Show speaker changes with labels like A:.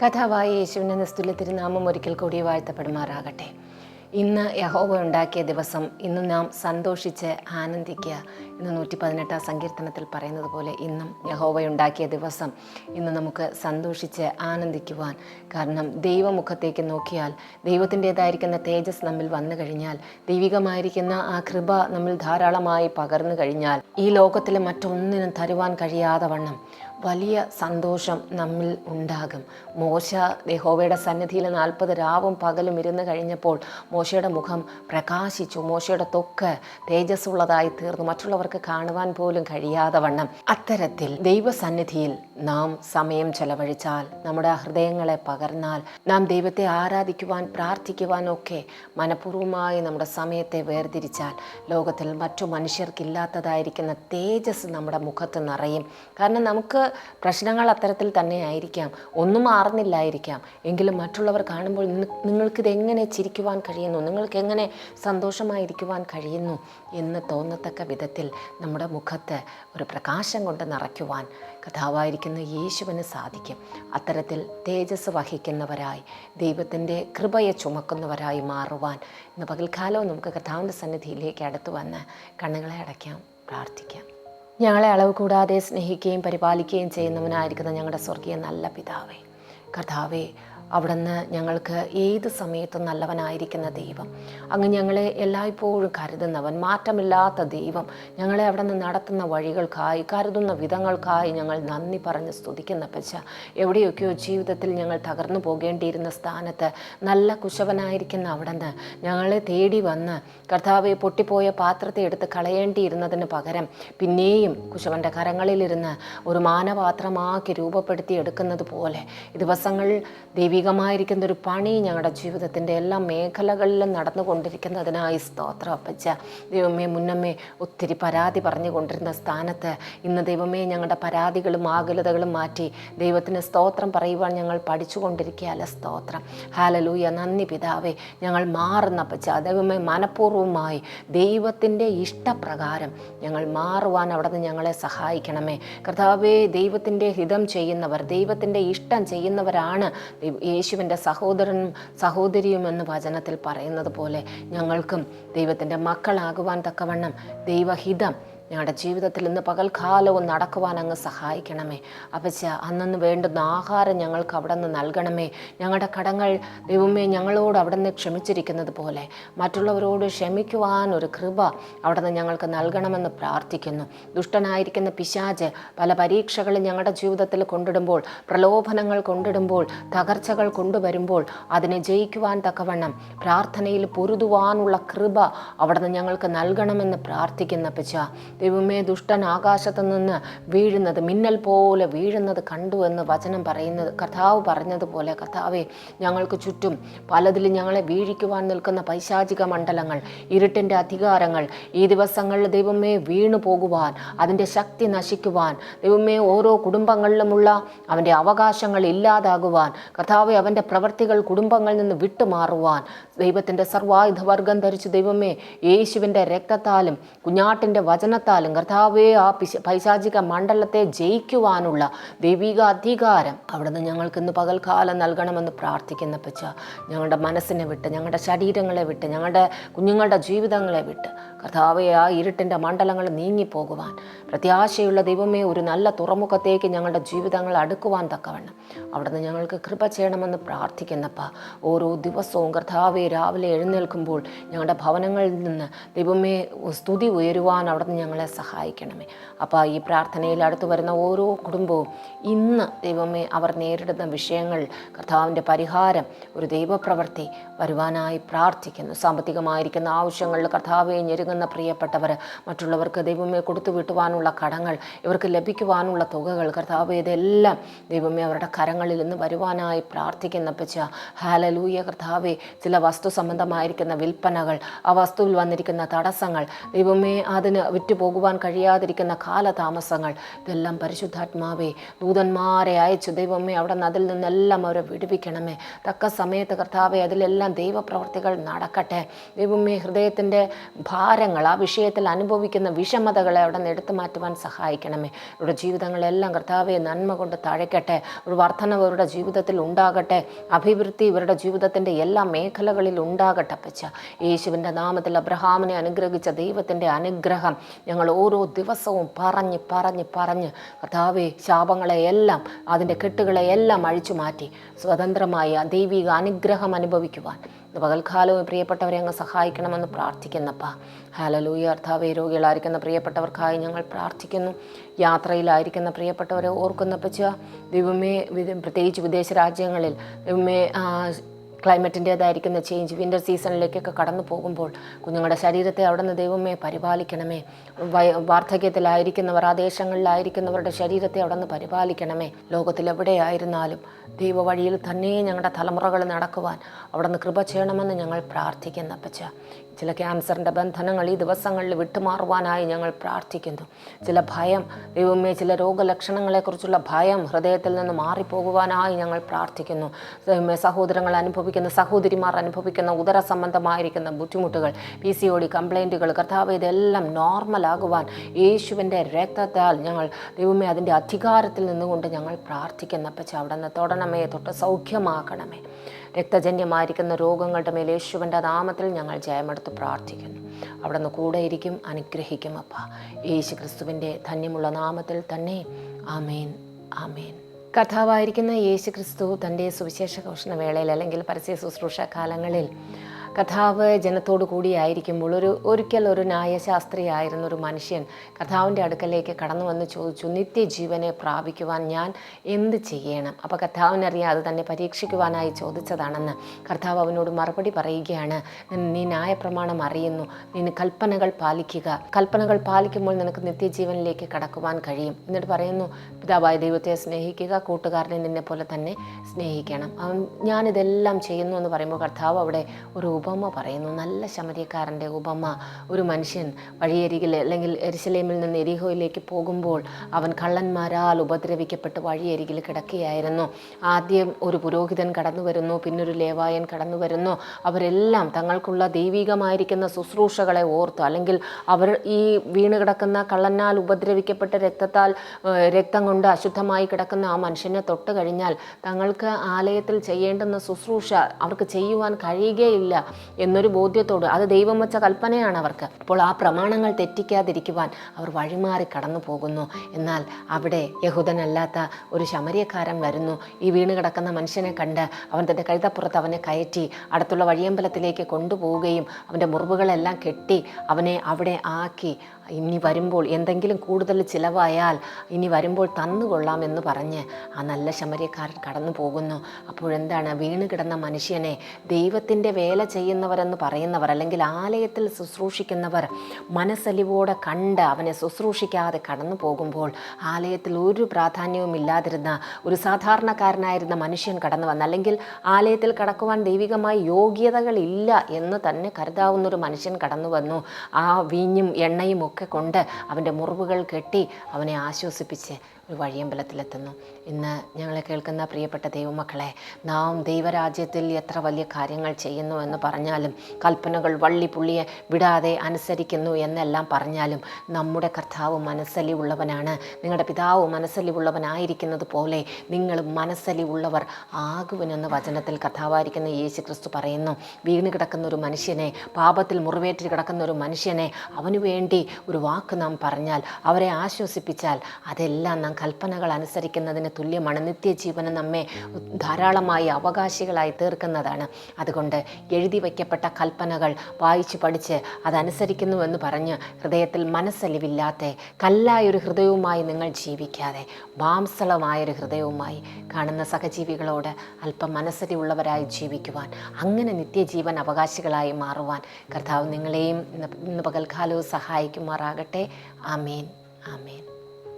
A: കഥാവായ യേശുവിന്റെ നിസ്തുല്യ തിരുനാമം ഒരിക്കൽ കൂടി വാഴ്ത്തപ്പെടുമാറാകട്ടെ. ഇന്ന് യഹോവ ഉണ്ടാക്കിയ ദിവസം ഇന്ന് നാം സന്തോഷിച്ച് ആനന്ദിക്കുക ഇന്ന് നൂറ്റി പതിനെട്ടാം സങ്കീർത്തനത്തിൽ പറയുന്നത് പോലെ ഇന്നും യഹോവ ഉണ്ടാക്കിയ ദിവസം ഇന്ന് നമുക്ക് സന്തോഷിച്ച് ആനന്ദിക്കുവാൻ. കാരണം ദൈവമുഖത്തേക്ക് നോക്കിയാൽ ദൈവത്തിന്റെതായിരിക്കുന്ന തേജസ് നമ്മിൽ വന്നു കഴിഞ്ഞാൽ ദൈവികമായിരിക്കുന്ന ആ കൃപ നമ്മൾ ധാരാളമായി പകർന്നു കഴിഞ്ഞാൽ ഈ ലോകത്തിലെ മറ്റൊന്നിനും തരുവാൻ കഴിയാതെ വണ്ണം വലിയ സന്തോഷം നമ്മിൽ ഉണ്ടാകും. മോശ ദേഹോവയുടെ സന്നിധിയിൽ നാൽപ്പത് രാവും പകലും ഇരുന്ന് കഴിഞ്ഞപ്പോൾ മോശയുടെ മുഖം പ്രകാശിച്ചു. മോശയുടെ തൊക്ക് തേജസ്സുള്ളതായി തീർന്നു. മറ്റുള്ളവർക്ക് കാണുവാൻ പോലും കഴിയാതെ വണ്ണം. അത്തരത്തിൽ ദൈവസന്നിധിയിൽ നാം സമയം ചെലവഴിച്ചാൽ നമ്മുടെ ഹൃദയങ്ങളെ പകർന്നാൽ നാം ദൈവത്തെ ആരാധിക്കുവാൻ പ്രാർത്ഥിക്കുവാൻ ഒക്കെ മനഃപൂർവമായി നമ്മുടെ സമയത്തെ വേർതിരിച്ചാൽ ലോകത്തിൽ മറ്റു മനുഷ്യർക്കില്ലാത്തതായിരിക്കുന്ന തേജസ് നമ്മുടെ മുഖത്ത് നിറയും. കാരണം നമുക്ക് പ്രശ്നങ്ങൾ അത്തരത്തിൽ തന്നെയായിരിക്കാം ഒന്നും മാറുന്നില്ലായിരിക്കാം. എങ്കിലും മറ്റുള്ളവർ കാണുമ്പോൾ നിങ്ങൾക്കിതെങ്ങനെ ചിരിക്കുവാൻ കഴിയുന്നു? നിങ്ങൾക്ക് എങ്ങനെ സന്തോഷമായിരിക്കുവാൻ കഴിയുന്നു? എന്ന് തോന്നത്തക്ക വിധത്തിൽ നമ്മുടെ മുഖത്ത് ഒരു പ്രകാശം കൊണ്ട് നിറയ്ക്കുവാൻ കഥാവായിരിക്കുന്ന യേശുവിന് സാധിക്കും. അത്തരത്തിൽ തേജസ് വഹിക്കുന്നവരായി ദൈവത്തിന്റെ കൃപയെ ചുമക്കുന്നവരായി മാറുവാൻ ഇന്ന് പകൽക്കാലവും നമുക്ക് കഥാവിന്റെ സന്നിധിയിലേക്ക് അടുത്ത് വന്ന് കണ്ണുകളെ അടയ്ക്കാം പ്രാർത്ഥിക്കാം. ഞങ്ങളെ അളവ് കൂടാതെ സ്നേഹിക്കുകയും പരിപാലിക്കുകയും ചെയ്യുന്നവനായിരിക്കുന്ന ഞങ്ങളുടെ സ്വർഗീയ നല്ല പിതാവേ. കർത്താവേ അവിടുന്ന് ഞങ്ങൾക്ക് ഏത് സമയത്തും നല്ലവനായിരിക്കുന്ന ദൈവം. അങ്ങ് ഞങ്ങളെ എല്ലായ്പ്പോഴും കരുതുന്നവൻ മാറ്റമില്ലാത്ത ദൈവം. ഞങ്ങളെ അവിടെ നിന്ന് നടത്തുന്ന വഴികൾക്കായി കരുതുന്ന വിധങ്ങൾക്കായി ഞങ്ങൾ നന്ദി പറഞ്ഞ് സ്തുതിക്കുന്ന പച്ച എവിടെയൊക്കെയോ ജീവിതത്തിൽ ഞങ്ങൾ തകർന്നു പോകേണ്ടിയിരുന്ന സ്ഥാനത്ത് നല്ല കുശവനായിരിക്കുന്ന അവിടുന്ന് ഞങ്ങളെ തേടി വന്ന് കർത്താവെ പൊട്ടിപ്പോയ പാത്രത്തെ എടുത്ത് കളയേണ്ടിയിരുന്നതിന് പകരം പിന്നെയും കുശവന്റെ കരങ്ങളിലിരുന്ന് ഒരു മാനപാത്രമാക്കി രൂപപ്പെടുത്തി എടുക്കുന്നത് പോലെ ദിവസങ്ങൾ ദിവസങ്ങൾ ദൈവികമായിരിക്കുന്ന ഒരു പണി ഞങ്ങളുടെ ജീവിതത്തിന്റെ എല്ലാ മേഖലകളിലും നടന്നുകൊണ്ടിരിക്കുന്നതിനായി സ്തോത്രം അപ്പച്ച. ദൈവമേ മുന്നമ്മേ ഒത്തിരി പരാതി പറഞ്ഞുകൊണ്ടിരുന്ന സ്ഥാനത്ത് ഇന്ന് ദൈവമേ ഞങ്ങളുടെ പരാതികളും ആകുലതകളും മാറ്റി ദൈവത്തിന് സ്തോത്രം പറയുവാൻ ഞങ്ങൾ പഠിച്ചുകൊണ്ടിരിക്കുകയല്ല സ്തോത്രം. ഹാലലൂയ നന്ദി പിതാവേ. ഞങ്ങൾ മാറുന്ന അപ്പച്ച. ദൈവമേ മനഃപൂർവമായി ദൈവത്തിന്റെ ഇഷ്ടപ്രകാരം ഞങ്ങൾ മാറുവാൻ അവിടെ നിന്ന് ഞങ്ങളെ സഹായിക്കണമേ. കർത്താവേ ദൈവത്തിന്റെ ഹിതം ചെയ്യുന്നവർ ദൈവത്തിന്റെ ഇഷ്ടം ചെയ്യുന്നവരാണ് യേശുവിന്റെ സഹോദരനും സഹോദരിയും എന്ന് വചനത്തിൽ പറയുന്നത് പോലെ ഞങ്ങൾക്കും ദൈവത്തിന്റെ മക്കളാകുവാൻ തക്കവണ്ണം ദൈവഹിതം ഞങ്ങളുടെ ജീവിതത്തിൽ ഇന്ന് പകൽക്കാലവും നടക്കുവാൻ അങ്ങ് സഹായിക്കണമേ. അപ്പച്ച അന്നു വേണ്ടുന്ന ആഹാരം ഞങ്ങൾക്ക് അവിടെ നിന്ന് നൽകണമേ. ഞങ്ങളുടെ കടങ്ങൾ ദൈവമേ ഞങ്ങളോട് അവിടെ നിന്ന് ക്ഷമിച്ചിരിക്കുന്നത് പോലെ. മറ്റുള്ളവരോട് ക്ഷമിക്കുവാൻ ഒരു കൃപ അവിടെ നിന്ന് ഞങ്ങൾക്ക് നൽകണമെന്ന് പ്രാർത്ഥിക്കുന്നു. ദുഷ്ടനായിരിക്കുന്ന പിശാജ് പല പരീക്ഷകളും ഞങ്ങളുടെ ജീവിതത്തിൽ കൊണ്ടിടുമ്പോൾ പ്രലോഭനങ്ങൾ കൊണ്ടിടുമ്പോൾ തകർച്ചകൾ കൊണ്ടുവരുമ്പോൾ അതിനെ ജയിക്കുവാൻ തക്കവണ്ണം പ്രാർത്ഥനയിൽ പൊരുതുവാനുള്ള കൃപ അവിടെ നിന്ന് ഞങ്ങൾക്ക് നൽകണമെന്ന് പ്രാർത്ഥിക്കുന്ന പിച്ച ദൈവമേ ദുഷ്ടൻ ആകാശത്തു നിന്ന് വീഴുന്നത് മിന്നൽ പോലെ വീഴുന്നത് കണ്ടു എന്ന് വചനം പറയുന്നത് കഥാവ് പറഞ്ഞതുപോലെ. കർത്താവെ ഞങ്ങൾക്ക് ചുറ്റും പലതിലും ഞങ്ങളെ വീഴിക്കുവാൻ നിൽക്കുന്ന പൈശാചിക മണ്ഡലങ്ങൾ ഇരുട്ടിന്റെ അധികാരങ്ങൾ ഈ ദിവസങ്ങളിൽ ദൈവമേ വീണു പോകുവാൻ അതിന്റെ ശക്തി നശിക്കുവാൻ ദൈവമേ ഓരോ കുടുംബങ്ങളിലുമുള്ള അവന്റെ അവകാശങ്ങൾ ഇല്ലാതാകുവാൻ കർത്താവെ അവന്റെ പ്രവൃത്തികൾ കുടുംബങ്ങളിൽ നിന്ന് വിട്ടുമാറുവാൻ ദൈവത്തിന്റെ സർവായുധവർഗം ധരിച്ച് ദൈവമേ യേശുവിന്റെ രക്തത്താലും കുഞ്ഞാട്ടിന്റെ വചനത്താലും കർത്താവെ ആ പിശ പൈശാചിക മണ്ഡലത്തെ ജയിക്കുവാനുള്ള ദൈവിക അധികാരം അവിടുന്ന് ഞങ്ങൾക്ക് ഇന്ന് പകൽക്കാലം നൽകണമെന്ന് പ്രാർത്ഥിക്കുന്ന പച്ച ഞങ്ങളുടെ മനസ്സിനെ വിട്ട് ഞങ്ങളുടെ ശരീരങ്ങളെ വിട്ട് ഞങ്ങളുടെ കുഞ്ഞുങ്ങളുടെ ജീവിതങ്ങളെ വിട്ട് കർത്താവെ ആ ഇരുട്ടിന്റെ മണ്ഡലങ്ങൾ നീങ്ങിപ്പോകുവാൻ പ്രത്യാശയുള്ള ദൈവമേ ഒരു നല്ല തുറമുഖത്തേക്ക് ഞങ്ങളുടെ ജീവിതങ്ങൾ അടുക്കുവാൻ തക്കവണ്ണം അവിടുന്ന് ഞങ്ങൾക്ക് കൃപ ചെയ്യണമെന്ന് പ്രാർത്ഥിക്കുന്നപ്പ ഓരോ ദിവസവും കർത്താവെ രാവിലെ എഴുന്നേൽക്കുമ്പോൾ ഞങ്ങളുടെ ഭവനങ്ങളിൽ നിന്ന് ദൈവമേ സ്തുതി ഉയരുവാൻ അവിടുന്ന് ഞങ്ങളെ സഹായിക്കണമേ. അപ്പോൾ ഈ പ്രാർത്ഥനയിൽ അടുത്ത് വരുന്ന ഓരോ കുടുംബവും ഇന്ന് ദൈവമേ അവർ നേരിടുന്ന വിഷയങ്ങൾ കർത്താവിന്റെ പരിഹാരം ഒരു ദൈവപ്രവൃത്തി വരുവാനായി പ്രാർത്ഥിക്കുന്നു. സാമ്പത്തികമായിരിക്കുന്ന ആവശ്യങ്ങളിൽ കർത്താവെ ഞെരുങ്ങുന്ന പ്രിയപ്പെട്ടവർ മറ്റുള്ളവർക്ക് ദൈവമേ കൊടുത്തു വിട്ടുവാനുള്ള കടങ്ങൾ ഇവർക്ക് ലഭിക്കുവാനുള്ള തുകകൾ കർത്താവ് ഇതെല്ലാം ദൈവമേ അവരുടെ കരങ്ങളിൽ നിന്ന് വരുവാനായി പ്രാർത്ഥിക്കുന്ന പച്ച ഹാലലൂയ കർത്താവെ ചില വസ്തു സംബന്ധമായിരിക്കുന്ന വിൽപ്പനകൾ ആ വസ്തുവിൽ വന്നിരിക്കുന്ന തടസ്സങ്ങൾ ദൈവമേ അതിന് വിറ്റുപോ പോകുവാൻ കഴിയാതിരിക്കുന്ന കാലതാമസങ്ങൾ. ഇതെല്ലാം പരിശുദ്ധാത്മാവേ ദൂതന്മാരെ അയച്ചു. ദൈവമേ അവിടെ നിന്ന് അതിൽ നിന്നെല്ലാം അവരെ വിടുവിക്കണമേ. തക്ക സമയത്ത് കർത്താവെ അതിലെല്ലാം ദൈവപ്രവർത്തികൾ നടക്കട്ടെ. ദൈവമേ ഹൃദയത്തിന്റെ ഭാരങ്ങൾ ആ വിഷയത്തിൽ അനുഭവിക്കുന്ന വിഷമതകളെ അവിടെ നിന്ന് എടുത്തു മാറ്റുവാൻ സഹായിക്കണമേ. ഇവരുടെ ജീവിതങ്ങളെല്ലാം കർത്താവെ നന്മ കൊണ്ട് തഴയ്ക്കട്ടെ. ഒരു വർധനവ് ഇവരുടെ ജീവിതത്തിൽ ഉണ്ടാകട്ടെ. അഭിവൃദ്ധി ഇവരുടെ ജീവിതത്തിന്റെ എല്ലാ മേഖലകളിൽ ഉണ്ടാകട്ടെ പച്ച യേശുവിന്റെ നാമത്തിൽ അബ്രഹാമിനെ അനുഗ്രഹിച്ച ദൈവത്തിന്റെ അനുഗ്രഹം ഞങ്ങൾ ഓരോ ദിവസവും പറഞ്ഞ് പറഞ്ഞ് പറഞ്ഞ് കർത്താവെ ശാപങ്ങളെയെല്ലാം അതിന്റെ കെട്ടുകളെയെല്ലാം അഴിച്ചു മാറ്റി സ്വതന്ത്രമായി ദൈവിക അനുഗ്രഹം അനുഭവിക്കുവാൻ. പകൽക്കാലവും പ്രിയപ്പെട്ടവരെ അങ്ങ് സഹായിക്കണമെന്ന് പ്രാർത്ഥിക്കുന്നപ്പ. ഹാലലൂയ അർത്ഥാവേ രോഗികളായിരിക്കുന്ന പ്രിയപ്പെട്ടവർക്കായി ഞങ്ങൾ പ്രാർത്ഥിക്കുന്നു. യാത്രയിലായിരിക്കുന്ന പ്രിയപ്പെട്ടവരെ ഓർക്കുന്ന ദൈവമേ പ്രത്യേകിച്ച് വിദേശ രാജ്യങ്ങളിൽ ദൈവമേ ക്ലൈമറ്റിന്റേതായിരിക്കുന്ന ചേഞ്ച് വിന്റർ സീസണിലേക്കൊക്കെ കടന്നു പോകുമ്പോൾ കുഞ്ഞുങ്ങളുടെ ശരീരത്തെ അവിടെ നിന്ന് ദൈവമേ പരിപാലിക്കണമേ. വാർദ്ധക്യത്തിലായിരിക്കുന്നവർ ആ ദേശങ്ങളിലായിരിക്കുന്നവരുടെ ശരീരത്തെ അവിടെ നിന്ന് പരിപാലിക്കണമേ. ലോകത്തിലെവിടെയായിരുന്നാലും ദൈവവഴിയിൽ തന്നെ ഞങ്ങളുടെ തലമുറകൾ നടക്കുവാൻ അവിടെ നിന്ന് കൃപ ചെയ്യണമെന്ന് ഞങ്ങൾ പ്രാർത്ഥിക്കുന്ന അപ്പച്ച. ചില ക്യാൻസറിന്റെ ബന്ധനങ്ങൾ ഈ ദിവസങ്ങളിൽ വിട്ടുമാറുവാനായി ഞങ്ങൾ പ്രാർത്ഥിക്കുന്നു. ചില ഭയം ദൈവമേ ചില രോഗലക്ഷണങ്ങളെക്കുറിച്ചുള്ള ഭയം ഹൃദയത്തിൽ നിന്ന് മാറിപ്പോകുവാനായി ഞങ്ങൾ പ്രാർത്ഥിക്കുന്നു. ദൈവമേ സഹോദരങ്ങൾ അനുഭവിക്കുന്ന സഹോദരിമാർ അനുഭവിക്കുന്ന ഉദര സംബന്ധമായിരിക്കുന്ന ബുദ്ധിമുട്ടുകൾ പി സി ഒ ഡി കംപ്ലൈന്റുകൾ കർത്താവ് ഇതെല്ലാം നോർമലാകുവാൻ യേശുവിന്റെ രക്തത്താൽ ഞങ്ങൾ ദൈവമേ അതിന്റെ അധികാരത്തിൽ നിന്നുകൊണ്ട് ഞങ്ങൾ പ്രാർത്ഥിക്കുന്ന. അപ്പച്ച അവിടെ നിന്ന് തൊടണമേ തൊട്ട് സൗഖ്യമാക്കണമേ. രക്തജന്യമായിരിക്കുന്ന രോഗങ്ങളുടെ മേൽ യേശുവിന്റെ നാമത്തിൽ ഞങ്ങൾ ജയമെടുത്ത് പ്രാർത്ഥിക്കുന്നു. അവിടെ നിന്ന് കൂടെ ഇരിക്കും അനുഗ്രഹിക്കും അപ്പ. യേശു ക്രിസ്തുവിന്റെ ധന്യമുള്ള നാമത്തിൽ തന്നെ. ആമേൻ ആമേൻ. കഥാവായിരിക്കുന്ന യേശു ക്രിസ്തു തന്റെ സുവിശേഷ ഘോഷണ വേളയിൽ അല്ലെങ്കിൽ പരസ്യ ശുശ്രൂഷ കാലങ്ങളിൽ കഥാവ് ജനത്തോടു കൂടിയായിരിക്കുമ്പോൾ ഒരു ഒരിക്കൽ ഒരു ന്യായശാസ്ത്രിയായിരുന്ന ഒരു മനുഷ്യൻ കഥാവിന്റെ അടുക്കലേക്ക് കടന്നു വന്ന് ചോദിച്ചു നിത്യജീവനെ പ്രാപിക്കുവാൻ ഞാൻ എന്ത് ചെയ്യണം? അപ്പോൾ കർത്താവിനറിയാം അത് തന്നെ പരീക്ഷിക്കുവാനായി ചോദിച്ചതാണെന്ന്. കർത്താവ് അവനോട് മറുപടി പറയുകയാണ് നീ ന്യായപ്രമാണം അറിയുന്നു. നീ കൽപ്പനകൾ പാലിക്കുക. കൽപ്പനകൾ പാലിക്കുമ്പോൾ നിനക്ക് നിത്യജീവനിലേക്ക് കടക്കുവാൻ കഴിയും. എന്നിട്ട് പറയുന്നു പിതാവായ ദൈവത്തെ സ്നേഹിക്കുക കൂട്ടുകാരനെ നിന്നെ പോലെ തന്നെ സ്നേഹിക്കണം. അവൻ ഞാനിതെല്ലാം ചെയ്യുന്നു എന്ന് പറയുമ്പോൾ കർത്താവ് അവിടെ ഒരു ഉപമ പറയുന്നു. നല്ല ശമരിയക്കാരന്റെ ഉപമ ഒരു മനുഷ്യൻ വഴിയരികിൽ അല്ലെങ്കിൽ എരിശലേമിൽ നിന്ന് എരിഹോയിലേക്ക് പോകുമ്പോൾ അവൻ കള്ളന്മാരാൽ ഉപദ്രവിക്കപ്പെട്ട് വഴിയരികിൽ കിടക്കുകയായിരുന്നു. ആദ്യം ഒരു പുരോഹിതൻ കടന്നു വരുന്നു പിന്നൊരു ലേവായൻ കടന്നു വരുന്നു അവരെല്ലാം തങ്ങൾക്കുള്ള ദൈവികമായിരിക്കുന്ന ശുശ്രൂഷകളെ ഓർത്തു. അല്ലെങ്കിൽ അവർ ഈ വീണ് കിടക്കുന്ന കള്ളനാൽ ഉപദ്രവിക്കപ്പെട്ട രക്തത്താൽ രക്തം കൊണ്ട് അശുദ്ധമായി കിടക്കുന്ന ആ മനുഷ്യനെ തൊട്ട് കഴിഞ്ഞാൽ തങ്ങൾക്ക് ആലയത്തിൽ ചെയ്യേണ്ടുന്ന ശുശ്രൂഷ അവർക്ക് ചെയ്യുവാൻ കഴിയുകയില്ല. എന്നൊരു ബോധ്യത്തോട് അത് ദൈവം വെച്ച കൽപ്പനയാണ് അവർക്ക്. അപ്പോൾ ആ പ്രമാണങ്ങൾ തെറ്റിക്കാതിരിക്കുവാൻ അവർ വഴിമാറി കടന്നു പോകുന്നു. എന്നാൽ അവിടെ യഹൂദനല്ലാത്ത ഒരു ശമരിയക്കാരൻ വരുന്നു. ഈ വീണ് കിടക്കുന്ന മനുഷ്യനെ കണ്ട് അവൻ തന്റെ കഴുതപ്പുറത്ത് അവനെ കയറ്റി അടുത്തുള്ള വഴിയമ്പലത്തിലേക്ക് കൊണ്ടുപോവുകയും അവന്റെ മുറിവുകളെല്ലാം കെട്ടി അവനെ അവിടെ ആക്കി. ഇനി വരുമ്പോൾ എന്തെങ്കിലും കൂടുതൽ ചിലവായാൽ ഇനി വരുമ്പോൾ തന്നുകൊള്ളാം എന്ന് പറഞ്ഞ് ആ നല്ല ശമരിയക്കാരൻ കടന്നു പോകുന്നു. അപ്പോഴെന്താണ്? വീണ് കിടന്ന മനുഷ്യനെ ദൈവത്തിന്റെ വേല ചെയ്യുന്നവരെന്ന് പറയുന്നവർ അല്ലെങ്കിൽ ആലയത്തിൽ ശുശ്രൂഷിക്കുന്നവർ മനസ്സലിവോടെ കണ്ട് അവനെ ശുശ്രൂഷിക്കാതെ കടന്നു പോകുമ്പോൾ ആലയത്തിൽ ഒരു പ്രാധാന്യവും ഇല്ലാതിരുന്ന ഒരു സാധാരണക്കാരനായിരുന്ന മനുഷ്യൻ കടന്നു വന്ന അല്ലെങ്കിൽ ആലയത്തിൽ കടക്കുവാൻ ദൈവികമായി യോഗ്യതകളില്ല എന്ന് തന്നെ കരുതാവുന്നൊരു മനുഷ്യൻ കടന്നു വന്നു. ആ വീഞ്ഞും എണ്ണയും ഒക്കെ കൊണ്ട് അവന്റെ മുറിവുകൾ കെട്ടി അവനെ ആശ്വസിപ്പിച്ച് ഒരു വഴിയമ്പലത്തിലെത്തുന്നു. ഇന്ന് ഞങ്ങളെ കേൾക്കുന്ന പ്രിയപ്പെട്ട ദൈവമക്കളെ നാം ദൈവരാജ്യത്തിൽ എത്ര വലിയ കാര്യങ്ങൾ ചെയ്യുന്നു എന്ന് പറഞ്ഞാലും കൽപ്പനകൾ വള്ളിപ്പുള്ളിയെ വിടാതെ അനുസരിക്കുന്നു എന്നെല്ലാം പറഞ്ഞാലും നമ്മുടെ കർത്താവ് മനസ്സലി ഉള്ളവനാണ് നിങ്ങളുടെ പിതാവ് മനസ്സലി ഉള്ളവനായിരിക്കുന്നത് പോലെ നിങ്ങൾ മനസ്സലിവുള്ളവർ ആകുവനെന്ന് വചനത്തിൽ കഥാവായിരിക്കുന്ന യേശു ക്രിസ്തു പറയുന്നു. വീണ് കിടക്കുന്ന ഒരു മനുഷ്യനെ പാപത്തിൽ മുറിവേറ്റ് കിടക്കുന്ന ഒരു മനുഷ്യനെ അവനു വേണ്ടി ഒരു വാക്ക് നാം പറഞ്ഞാൽ അവരെ ആശ്വസിപ്പിച്ചാൽ അതെല്ലാം നാം കൽപ്പനകൾ അനുസരിക്കുന്നതിന് തുല്യമാണ് നിത്യജീവനം നമ്മെ ധാരാളമായി അവകാശികളായി തീർക്കുന്നതാണ്. അതുകൊണ്ട് എഴുതി വയ്ക്കപ്പെട്ട കൽപ്പനകൾ വായിച്ച് പഠിച്ച് അതനുസരിക്കുന്നുവെന്ന് പറഞ്ഞ് ഹൃദയത്തിൽ മനസ്സലിവില്ലാത്ത കല്ലായൊരു ഹൃദയവുമായി നിങ്ങൾ ജീവിക്കാതെ മാംസളമായൊരു ഹൃദയവുമായി കാണുന്ന സഹജീവികളോട് അല്പം മനസ്സരിയുള്ളവരായി ജീവിക്കുവാൻ അങ്ങനെ നിത്യജീവൻ അവകാശികളായി മാറുവാൻ കർത്താവ് നിങ്ങളെയും ഇന്ന് പകൽക്കാലവും സഹായിക്കുമാറാകട്ടെ. ആമേൻ. ആമേൻ.